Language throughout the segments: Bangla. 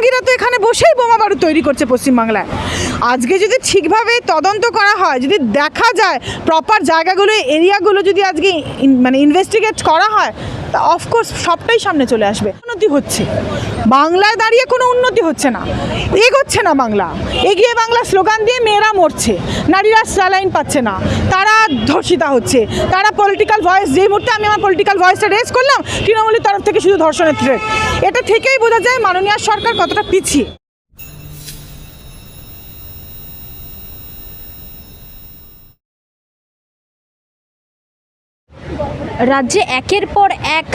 জঙ্গিরা তো এখানে বসেই বোমা বারুদ তৈরি করছে পশ্চিমবাংলায়। আজকে যদি ঠিকভাবে তদন্ত করা হয়, যদি দেখা যায় প্রপার জায়গাগুলো, এরিয়াগুলো যদি আজকে মানে ইনভেস্টিগেট করা হয় তা অফকোর্স সবটাই সামনে চলে আসবে। উন্নতি হচ্ছে। বাংলায় দাঁড়িয়ে কোনো উন্নতি হচ্ছে না। এগোচ্ছে না বাংলা। এগিয়ে বাংলা স্লোগান দিয়ে মেয়েরা মরছে। নারীরা স্যালাইন পাচ্ছে না। তারা ধর্ষিতা হচ্ছে। তারা পলিটিক্যাল ভয়েস যেই মুহূর্তে আমি আমার পলিটিক্যাল ভয়েসটা রেজ করলাম, তৃণমূলের তরফ থেকে শুধু ধর্ষণের থ্রেট এটা থেকেই বোঝা যায় মাননীয় সরকার কতটা পিছিয়ে। রাজ্যে একের পর এক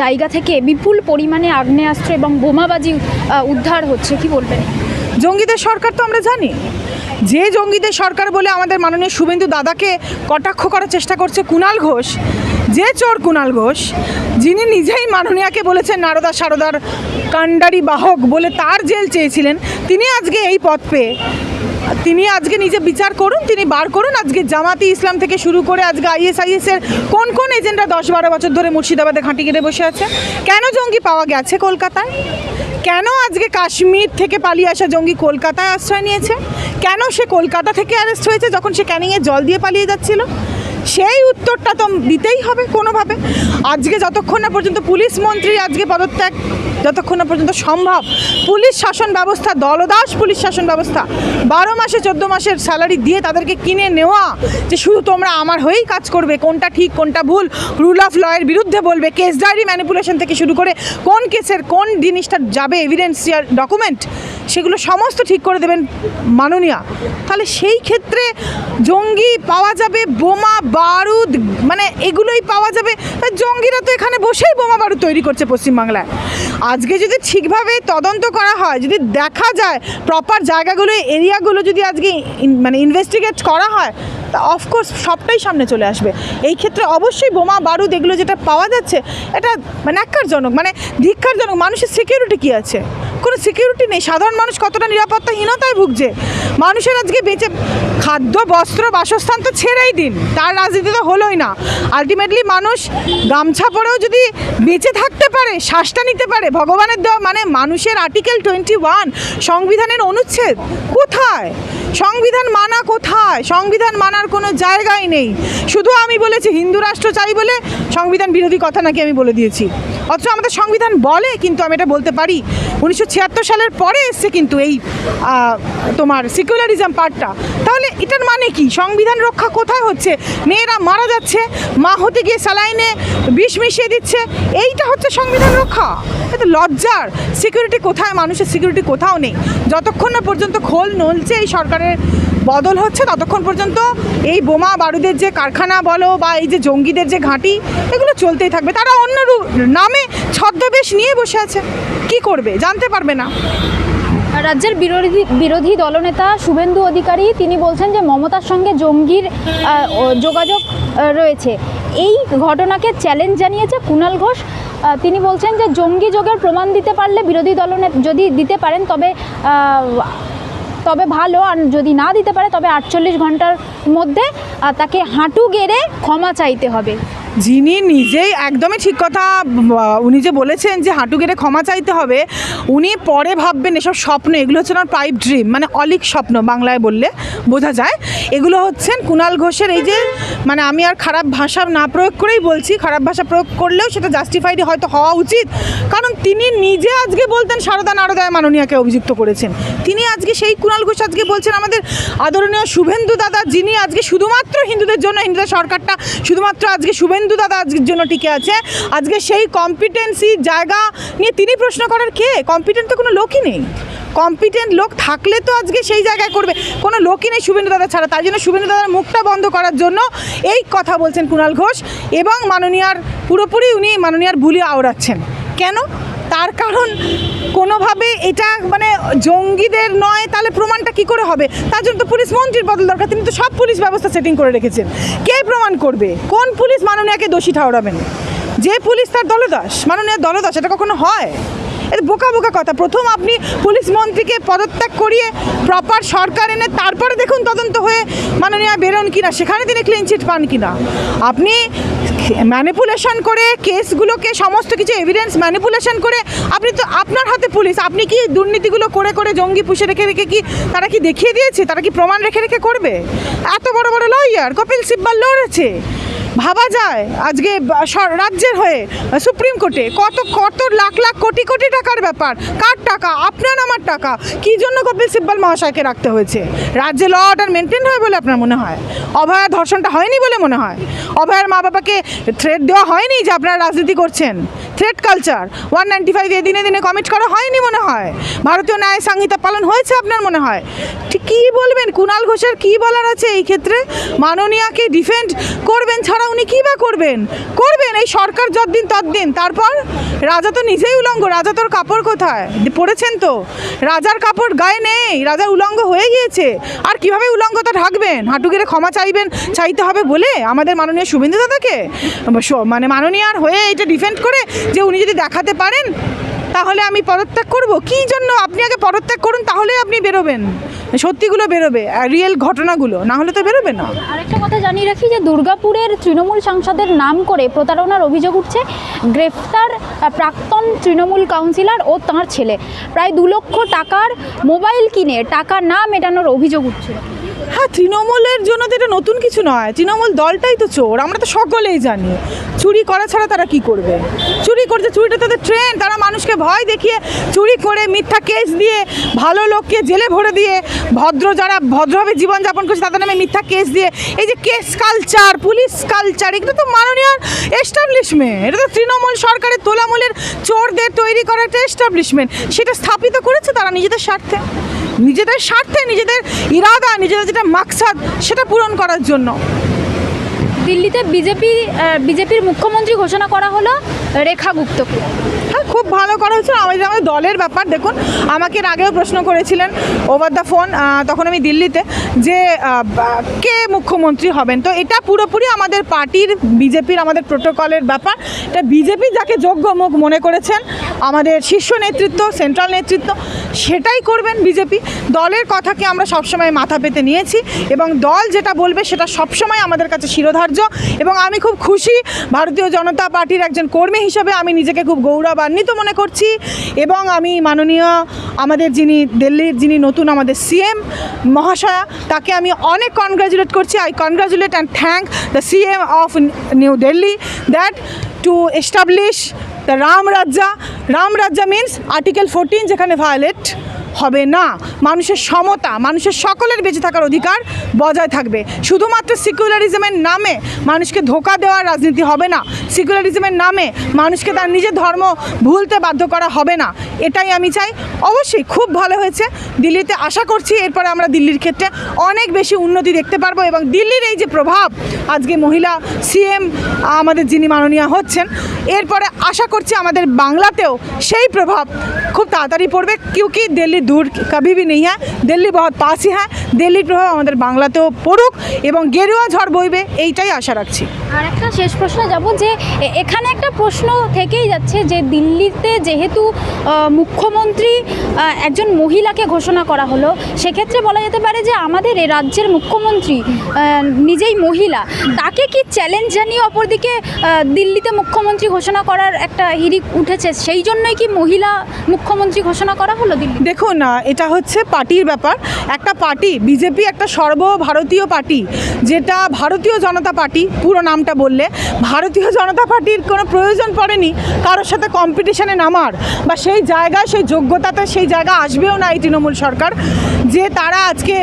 জায়গা থেকে বিপুল পরিমাণে আগ্নেয়াস্ত্র এবং বোমাবাজি উদ্ধার হচ্ছে। কি বলবেন? জঙ্গিদের সরকার তো আমরা জানি। যে জঙ্গিদের সরকার বলে আমাদের মাননীয় শুভেন্দু দাদাকে কটাক্ষ করার চেষ্টা করছে কুণাল ঘোষ, যে চোর কুণাল ঘোষ, যিনি নিজেই মাননীয়াকে বলেছেন নারদা সারদার কাণ্ডারি বাহক বলে তার জেল চেয়েছিলেন, তিনি আজকে এই পথ পেয়ে তিনি আজকে নিজে বিচার করুন, তিনি বার করুন। আজকে জামাতি ইসলাম থেকে শুরু করে আজকে আইএসআইএস এর কোন কোন এজেন্টরা দশ বারো বছর ধরে মুর্শিদাবাদে ঘাঁটি গেড়ে বসে আছে? কেন জঙ্গি পাওয়া গেছে কলকাতায়? কেন আজকে কাশ্মীর থেকে পালিয়ে আসা জঙ্গি কলকাতায় আশ্রয় নিয়েছে? কেন সে কলকাতা থেকে অ্যারেস্ট হয়েছে যখন সে ক্যানিংয়ে জল দিয়ে পালিয়ে যাচ্ছিল? সেই উত্তরটা তো দিতেই হবে কোনোভাবে। আজকে যতক্ষণ না পর্যন্ত পুলিশ মন্ত্রী আজকে পদত্যাগ যতক্ষণ না পর্যন্ত সম্ভব। পুলিশ শাসন ব্যবস্থা, দলদাস পুলিশ শাসন ব্যবস্থা। বারো মাসে, চোদ্দ মাসের স্যালারি দিয়ে তাদেরকে কিনে নেওয়া, যে শুধু তোমরা আমার হয়েই কাজ করবে, কোনটা ঠিক, কোনটা ভুল রুল অফ লয়ের বিরুদ্ধে বলবে কেস ডায়েরি ম্যানিপুলেশন থেকে শুরু করে কোন কেসের কোন জিনিসটা যাবে এভিডেন্সিয়াল ডকুমেন্ট সেগুলো সমস্ত ঠিক করে দেবেন মাননীয়া। তাহলে সেই ক্ষেত্রে জঙ্গি পাওয়া যাবে, বোমা, বারুদ মানে এগুলোই পাওয়া যাবে। জঙ্গিরা তো এখানে বসেই বোমা, বারুদ তৈরি করছে পশ্চিমবাংলায়। আজকে যদি ঠিকভাবে তদন্ত করা হয়, যদি দেখা যায় প্রপার জায়গাগুলো এরিয়াগুলো যদি আজকে মানে ইনভেস্টিগেট করা হয় অফকোর্স সবটাই সামনে চলে আসবে। এই ক্ষেত্রে অবশ্যই বোমা, বারুদ এগুলো যেটা পাওয়া যাচ্ছে, এটা মানে ন্যাক্কারজনক মানে ধিক্কারজনক। মানুষের সিকিউরিটি কী আছে? কোনো সিকিউরিটি নেই। সাধারণ মানুষ কতটা নিরাপত্তাহীনতায় ভুগছে? মানুষের আজকে বেঁচে, খাদ্য, বস্ত্র, বাসস্থান তো ছেড়েই দিন। তার রাজনীতি তো হলোই না। আলটিমেটলি মানুষ গামছা পরেও যদি বেঁচে থাকতে পারে, শ্বাসটা নিতে পারে, ভগবানের দেওয়া মানে মানুষের আর্টিকেল টোয়েন্টি ওয়ান সংবিধানের অনুচ্ছেদ, কোথায়? সংবিধান মানা কোথায়? সংবিধান মানার কোনো জায়গাই নেই। শুধু আমি বলেছি, হিন্দু রাষ্ট্র চাই বলে সংবিধান বিরোধী কথা নাকি আমি বলে দিয়েছি। অথচ আমাদের সংবিধান বলে, কিন্তু আমি এটা বলতে পারি। উনিশশো ছিয়াত্তর সালের পরে এসছে কিন্তু এই তোমার সিকুলারিজম পার্টটা। তাহলে এটার মানে কি? সংবিধান রক্ষা কোথায় হচ্ছে? মেয়েরা মারা যাচ্ছে, মা হতে গিয়ে স্যালাইনে বিষ মিশিয়ে দিচ্ছে, এইটা হচ্ছে সংবিধান রক্ষা। এটা লজ্জার। সিকিউরিটি কোথায়? মানুষের সিকিউরিটি কোথাও নেই। যতক্ষণ না পর্যন্ত খোল নলছে এই সরকারের বদল হচ্ছে, ততক্ষণ পর্যন্ত এই বোমা বারুদের যে কারখানা বলো বা এই যে জঙ্গিদের যে ঘাঁটি, এগুলো চলতেই থাকবে। তারা অন্য নামে ছদ্মবেশ নিয়ে বসে আছে। করবে? জানতে পারবে না। রাজ্যের বিরোধী বিরোধী দলনেতা শুভেন্দু অধিকারী তিনি বলছেন যে মমতার সঙ্গে জঙ্গির যোগাযোগ রয়েছে। এই ঘটনাকে চ্যালেঞ্জ জানিয়েছে কুণাল ঘোষ। তিনি বলছেন যে জঙ্গি যোগের প্রমাণ দিতে পারলে বিরোধী দলনেতা যদি দিতে পারেন তবে তবে ভালো। আর যদি না দিতে পারে তবে আটচল্লিশ ঘণ্টার মধ্যে তাকে হাঁটু গেড়ে ক্ষমা চাইতে হবে। যিনি নিজেই একদমই ঠিক কথা উনি যে বলেছেন যে হাঁটু গেড়ে ক্ষমা চাইতে হবে, উনি পরে ভাববেন এসব স্বপ্ন, এগুলো হচ্ছে ওনার পাইপ ড্রিম মানে অলিক স্বপ্ন বাংলায় বললে বোঝা যায়। এগুলো হচ্ছেন কুণাল ঘোষের এই যে মানে আমি আর খারাপ ভাষা না প্রয়োগ করেই বলছি, খারাপ ভাষা প্রয়োগ করলেও সেটা জাস্টিফাইড হয়তো হওয়া উচিত। কারণ তিনি নিজে আজকে বলতেন, সারদা নারদায় মাননীয়াকে অভিযুক্ত করেছেন। তিনি আজকে সেই কুণাল ঘোষ আজকে বলছেন, আমাদের আদরণীয় শুভেন্দু দাদা, যিনি আজকে শুধুমাত্র হিন্দুদের জন্য, হিন্দুদের সরকারটা শুধুমাত্র আজকে শুভেন্দু দাদা আজকের জন্য টিকে আছে, আজকে সেই কম্পিটেন্সি জায়গা নিয়ে তিনি প্রশ্ন করার কে? কম্পিটেন্ট তো কোনো লোকই নেই। কম্পিটেন্ট লোক থাকলে তো আজকে সেই জায়গায় করবে। কোনো লোকই নেই শুভেন্দু দাদা ছাড়া। তাই জন্য শুভেন্দু দাদার মুখটা বন্ধ করার জন্য এই কথা বলছেন কুণাল ঘোষ এবং মাননীয়ার, পুরোপুরি উনি মাননীয়ার বুলি আওড়াচ্ছেন। কেন? তার কারণ কোনোভাবে এটা মানে জঙ্গিদের নয়, তাহলে প্রমাণটা কি করে হবে? তার জন্য তো পুলিশ মন্ত্রীর বদল দরকার। তিনি তো সব পুলিশ ব্যবস্থা সেটিং করে রেখেছেন। কে প্রমাণ করবে? কোন পুলিশ মাননীয়াকে দোষী ঠাওরাবেন? যে পুলিশ তার দলদাস মাননীয় দলদাস, এটা কখনো হয়? এটা বোকা বোকা কথা। প্রথম আপনি পুলিশ মন্ত্রীকে পদত্যাগ করিয়ে প্রপার সরকার এনে তারপরে দেখুন তদন্ত হয়ে মাননীয় বেরোন কিনা, সেখানে তিনি ক্লিন চিট পান কিনা। আপনি ম্যানিপুলেশন করে কেসগুলোকে সমস্ত কিছু এভিডেন্স ম্যানিপুলেশন করে, আপনি তো আপনার হাতে পুলিশ আপনি কি দুর্নীতিগুলো করে করে জঙ্গি পুষে রেখে রেখে কি তারা কি দেখিয়ে দিয়েছে? তারা কি প্রমাণ রেখে রেখে করবে? এত বড় বড় লয়ার কপিল সিব্বাল লড়েছে। ভাবা যায় আজকে রাজ্যের হয়ে সুপ্রিম কোর্টে কত কত লাখ লাখ কোটি কোটি টাকার ব্যাপার? কার টাকা? আপনার আমার টাকা। কি জন্য কপিল সিব্বাল মহাশয়কে রাখতে হয়েছে? রাজ্যে ল অর্ডার মেনটেন হয় বলে আপনার মনে হয়? অভয়া ধর্ষণটা হয়নি বলে মনে হয়? অভয়ার মা বাবাকে থ্রেট দেওয়া হয়নি যে আপনারা রাজনীতি করছেন? Threat culture one ninety five দিনে দিনে কমিট করা হয়নি মনে হয়? ভারতীয় ন্যায় সংহিতা পালন হয়েছে আপনার মনে হয়? ঠিক কী বলবেন? কুণাল ঘোষের কী বলার আছে এই ক্ষেত্রে? মাননীয়াকে ডিফেন্ড করবেন ছাড়া উনি কী বা করবেন? করবেন? এই সরকার যতদিন ততদিন। তারপর রাজা তো নিজেই উলঙ্গ। রাজা তোর কাপড় কোথায়? পড়েছেন তো? রাজার কাপড় গায়ে নেই। রাজার উলঙ্গ হয়ে গিয়েছে। আর কীভাবে উলঙ্গতা ঢাকবেন? হাঁটু গেড়ে ক্ষমা চাইবেন, চাইতে হবে বলে? আমাদের মাননীয় শুভেন্দু দাদাকে? মানে মাননীয় আর হয়ে এটা ডিফেন্ড করে যে উনি যদি দেখাতে পারেন তাহলে আমি পদত্যাগ করব? কী জন্য আপনি আগে পদত্যাগ করুন তাহলে আপনি বেরোবেন। সত্যিগুলো বেরোবে রিয়েল ঘটনাগুলো, না হলে তো বেরোবে না। আরেকটা কথা জানিয়ে রাখি যে দুর্গাপুরের তৃণমূল সাংসদের নাম করে প্রতারণার অভিযোগ উঠছে গ্রেফতার প্রাক্তন তৃণমূল কাউন্সিলর ও তাঁর ছেলে। প্রায় দু লক্ষ টাকার মোবাইল কিনে টাকা না মেটানোর অভিযোগ উঠছে। তৃণমূলের জন্য তো এটা নতুন কিছু নয়। তৃণমূল দলটাই তো চোর, আমরা তো সকলেই জানি। চুরি করা ছাড়া তারা কি করবে? চুরি করছে, চুরিটা তাদের ট্রেন তারা মানুষকে ভয় দেখিয়ে চুরি করে মিথ্যা কেস দিয়ে ভালো লোককে জেলে ভরে দিয়ে ভদ্র যারা ভদ্রভাবে জীবনযাপন করছে, তাদের নামে মিথ্যা কেস দিয়ে এই যে কেস কালচার পুলিশ কালচার এগুলো তো মাননীয় এস্টাবলিশমেন্ট এটা তো তৃণমূল সরকারের তোলামূলের চোরদের তৈরি করা একটা এস্টাবলিশমেন্ট সেটা স্থাপিত করেছে তারা নিজেদের স্বার্থে। নিজেদের স্বার্থে নিজেদের ইরাদা নিজেদের যেটা মাকসাদ সেটা পূরণ করার জন্য। দিল্লিতে বিজেপি বিজেপির মুখ্যমন্ত্রী ঘোষণা করা হলো রেখা গুপ্তকে। হ্যাঁ খুব ভালো করা হয়েছিল। আমাদের আমাদের দলের ব্যাপার, দেখুন, আমাকে আগেও প্রশ্ন করেছিলেন ওভার দ্য ফোন তখন আমি দিল্লিতে, যে কে মুখ্যমন্ত্রী হবেন? তো এটা পুরোপুরি আমাদের পার্টির, বিজেপির আমাদের প্রোটোকলের ব্যাপার। এটা বিজেপি যাকে যোগ্য মুখ মনে করেছেন, আমাদের শীর্ষ নেতৃত্ব সেন্ট্রাল নেতৃত্ব, সেটাই করবেন বিজেপি। দলের কথাকে আমরা সবসময় মাথা পেতে নিয়েছি এবং দল যেটা বলবে সেটা সবসময় আমাদের কাছে শিরোধার্য। এবং আমি খুব খুশি, ভারতীয় জনতা পার্টির একজন কর্মী হিসেবে আমি নিজেকে খুব গৌরবান্বিত মনে করছি, এবং আমি মাননীয় আমাদের যিনি দিল্লির যিনি নতুন আমাদের সিএম মহাশয়া, তাকে আমি অনেক কনগ্রাচুলেট করছি। I congratulate and thank the CM of New Delhi that to establish the Ram Rajya Ram Rajya means article fourteen যেখানে ভায়োলেট হবে না। মানুষের সমতা, মানুষের সকলের বেঁচে থাকার অধিকার বজায় থাকবে। শুধুমাত্র সিকুলারিজমের নামে মানুষকে ধোকা দেওয়ার রাজনীতি হবে না। সিকুলারিজমের নামে মানুষকে তার নিজের ধর্ম ভুলতে বাধ্য করা হবে না। এটাই আমি চাই। অবশ্যই খুব ভালো হয়েছে। দিল্লিতে আশা করছি এরপরে আমরা দিল্লির ক্ষেত্রে অনেক বেশি উন্নতি দেখতে পারব এবং দিল্লির এই যে প্রভাব, আজকে মহিলা সিএম আমাদের যিনি মাননীয় হচ্ছেন, এরপরে আশা করছি আমাদের বাংলাতেও সেই প্রভাব খুব তাড়াতাড়ি পড়বে। কিউকি দিল্লি दूर कभी भी नहीं है दिल्ली बहुत पास ही है দিল্লির প্রভাব আমাদের বাংলাতেও পড়ুক এবং গেরুয়া ঝড় বইবে এইটাই আশা রাখছি আর একটা শেষ প্রশ্ন যাব যে এ- এখানে একটা প্রশ্ন থেকেই যাচ্ছে যে দিল্লিতে যেহেতু আহ, মুখ্যমন্ত্রী আহ, একজন মহিলাকে ঘোষণা করা হলো সেক্ষেত্রে বলা যেতে পারে যে আমাদের এ রাজ্যের মুখ্যমন্ত্রী আহ, নিজেই মহিলা তাকে কি চ্যালেঞ্জ জানিয়ে অপরদিকে আহ, দিল্লিতে মুখ্যমন্ত্রী ঘোষণা করার একটা হিরিক উঠেছে সেই জন্যই কি মহিলা মুখ্যমন্ত্রী ঘোষণা করা হলো দিল্লি দেখুন আহ, এটা হচ্ছে পার্টির ব্যাপার। একটা পার্টি বিজেপি একটা সর্বভারতীয় পার্টি যেটা ভারতীয় জনতা পার্টি পুরো নামটা বললে ভারতীয় জনতা পার্টির কোনো প্রয়োজন পড়েনি কারোর সাথে কম্পিটিশানে নামার বা সেই জায়গায় সেই যোগ্যতাতে সেই জায়গা আসবেও না এই তৃণমূল সরকার। যে তারা আজকে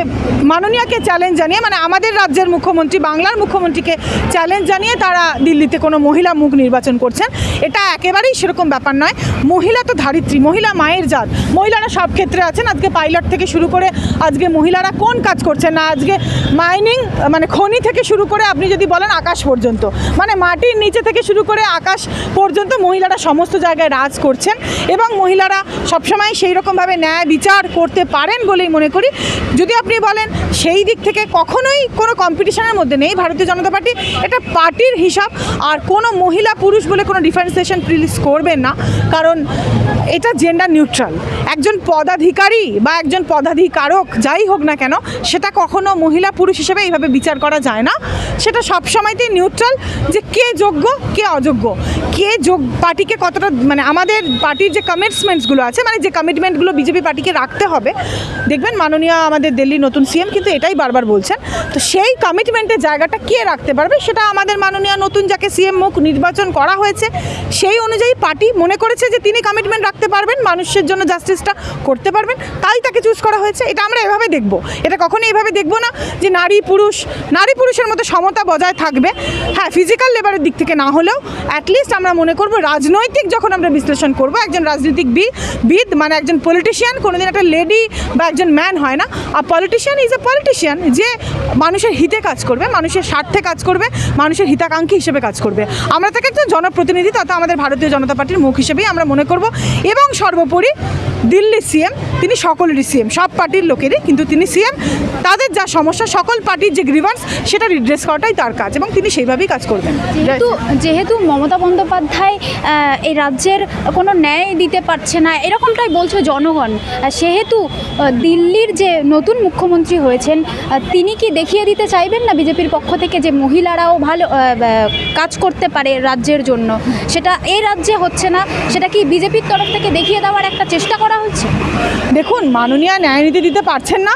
মাননীয়াকে চ্যালেঞ্জ জানিয়ে মানে আমাদের রাজ্যের মুখ্যমন্ত্রী, বাংলার মুখ্যমন্ত্রীকে চ্যালেঞ্জ জানিয়ে তারা দিল্লিতে কোনো মহিলা মুখ নির্বাচন করছেন, এটা একেবারেই সেরকম ব্যাপার নয়। মহিলা তো ধারিত্রী, মহিলা মায়ের জাত। মহিলারা সব ক্ষেত্রে আছেন। আজকে পাইলট থেকে শুরু করে আজকে মহিলারা কোন কাজ করছেন না? আজকে মাইনিং মানে খনি থেকে শুরু করে আপনি যদি বলেন আকাশ পর্যন্ত মানে মাটির নিচে থেকে শুরু করে আকাশ পর্যন্ত মহিলারা সমস্ত জায়গায় রাজ করছেন এবং মহিলারা সবসময় সেই রকমভাবে ন্যায় বিচার করতে পারেন বলেই মনে করি। যদি আপনি বলেন সেই দিক থেকে কখনোই কোনো কম্পিটিশনের মধ্যে নেই ভারতীয় জনতা পার্টি, এটা পার্টির হিসাব। আর কোনো মহিলা পুরুষ বলে কোনো ডিফারেন্সিয়েশন প্রিলিজ করবেন না। কারণ এটা জেন্ডার নিউট্রাল একজন পদাধিকারী বা একজন পদাধিকারক যাই হোক না কেন, সেটা কখনো মহিলা পুরুষ হিসেবে এইভাবে বিচার করা যায় না। সেটা সবসময়তেই নিউট্রাল যে কে যোগ্য, কে অযোগ্য। কে যোগ, পার্টিকে কতটা মানে আমাদের পার্টির যে কমিটমেন্টসগুলো আছে মানে যে কমিটমেন্টগুলো বিজেপি পার্টিকে রাখতে হবে, দেখবেন মাননীয় আমাদের দিল্লির নতুন সিএম কিন্তু এটাই বারবার বলছেন। তো সেই কমিটমেন্টের জায়গাটা কে রাখতে পারবে সেটা আমাদের মাননীয় নতুন যাকে সিএম মুখ নির্বাচন করা হয়েছে, সেই অনুযায়ী পার্টি মনে করেছে যে তিনি কমিটমেন্ট রাখতে পারবেন, মানুষের জন্য জাস্টিসটা করতে পারবেন, তাই তাকে চুজ করা হয়েছে। এটা আমরা এভাবে দেখব। এটা কখনো এভাবে দেখব না যে নারী পুরুষ, নারী পুরুষের মধ্যে সমতা বজায় থাকবে। হ্যাঁ ফিজিক্যাল লেবারের দিক থেকে না হলেও অ্যাটলিস্ট আমরা মনে করব রাজনৈতিক যখন আমরা বিশ্লেষণ করব, একজন রাজনৈতিক বিদ মানে একজন পলিটিশিয়ান কোনোদিন একটা লেডি বা একজন ম্যান হয় না। আর পলিটিশিয়ান ইজ এ পলিটিশিয়ান যে মানুষের হিতে কাজ করবে মানুষের স্বার্থে কাজ করবে মানুষের হিতাকাঙ্ক্ষী হিসেবে কাজ করবে। আমরা তাকে একজন জনপ্রতিনিধি তথা আমাদের ভারতীয় জনতা পার্টির মুখ হিসেবেই আমরা মনে করব। এবং সর্বোপরি দিল্লির সিএম তিনি সকলেরই সিএম সব পার্টির লোকেরই কিন্তু তিনি সিএম তাদের যা সমস্যা সকল পার্টির যে গ্রিভান্স সেটা রিড্রেস করাটাই তার কাজ এবং তিনি সেইভাবেই কাজ করবেন। যেহেতু যেহেতু মমতা বন্দ্যোপাধ্যায় এই রাজ্যের কোনো ন্যায় দিতে পারছে না এরকমটাই বলছে জনগণ সেহেতু আহ, দিল্লির যে নতুন মুখ্যমন্ত্রী হয়েছেন তিনি কি দেখিয়ে দিতে চাইবেন না বিজেপির পক্ষ থেকে যে মহিলারাও ভালো কাজ করতে পারে রাজ্যের জন্য? সেটা এই রাজ্যে হচ্ছে না, সেটা কি বিজেপির তরফ থেকে দেখিয়ে দেওয়ার একটা চেষ্টা করা হচ্ছে? দেখুন, মাননীয় ন্যায় নীতি দিতে পারছেন না,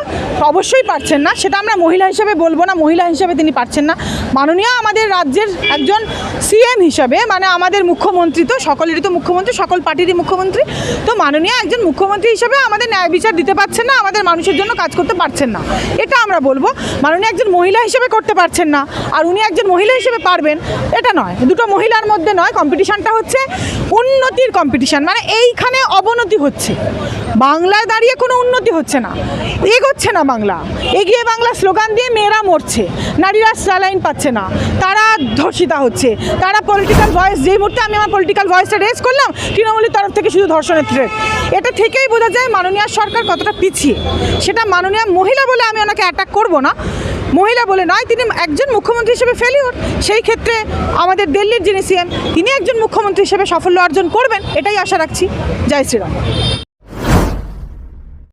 অবশ্যই পারছেন না, সেটা আমরা মহিলা হিসেবে বলব না, মহিলা হিসেবে তিনি পারছেন না। মাননীয় আমাদের রাজ্যের একজন সিএম হিসাবে মানে আমাদের মুখ্যমন্ত্রী তো, সকলেরই তো মুখ্যমন্ত্রী, সকল পার্টিরই মুখ্যমন্ত্রী, তো মাননীয় একজন মুখ্যমন্ত্রী হিসেবে আমাদের ন্যায় বিচার দিতে পারছেন না, আমাদের মানুষের জন্য কাজ করতে পারছেন না। এটা আমরা বলব। মাননীয় একজন মহিলা হিসেবে করতে পারছেন না, আর উনি একজন মহিলা হিসেবে পারবেন, এটা নয়। দুটো মহিলার মধ্যে নয় কম্পিটিশনটা হচ্ছে। উন্নতির কম্পিটিশন মানে এইখানে অবনতি হচ্ছে। বাংলায় দাঁড়িয়ে কোনো উন্নতি হচ্ছে না। এগোচ্ছে না বাংলা। এগিয়ে বাংলা স্লোগান দিয়ে মেয়েরা মরছে। নারীরা স্যালাইন পাচ্ছে না। তারা ধর্ষিতা হচ্ছে। তারা পলিটিক্যাল ভয়েস যেই মুহূর্তে আমি আমার পলিটিক্যাল ভয়েসটা রেজ করলাম, তৃণমূলের তরফ থেকে শুধু ধর্ষণের থ্রেট এটা থেকেই বোঝা যায় মাননীয় সরকার কতটা পিছিয়ে। সেটা মাননীয় মহিলা বলে আমি ওনাকে অ্যাটাক করব না। মহিলা বলে নয়, তিনি একজন মুখ্যমন্ত্রী হিসেবে ফেলিওর সেই ক্ষেত্রে আমাদের দিল্লির যিনি সিএম তিনি একজন মুখ্যমন্ত্রী হিসেবে সাফল্য করবেন এটাই আশা রাখছি। জয় শ্রীরাম।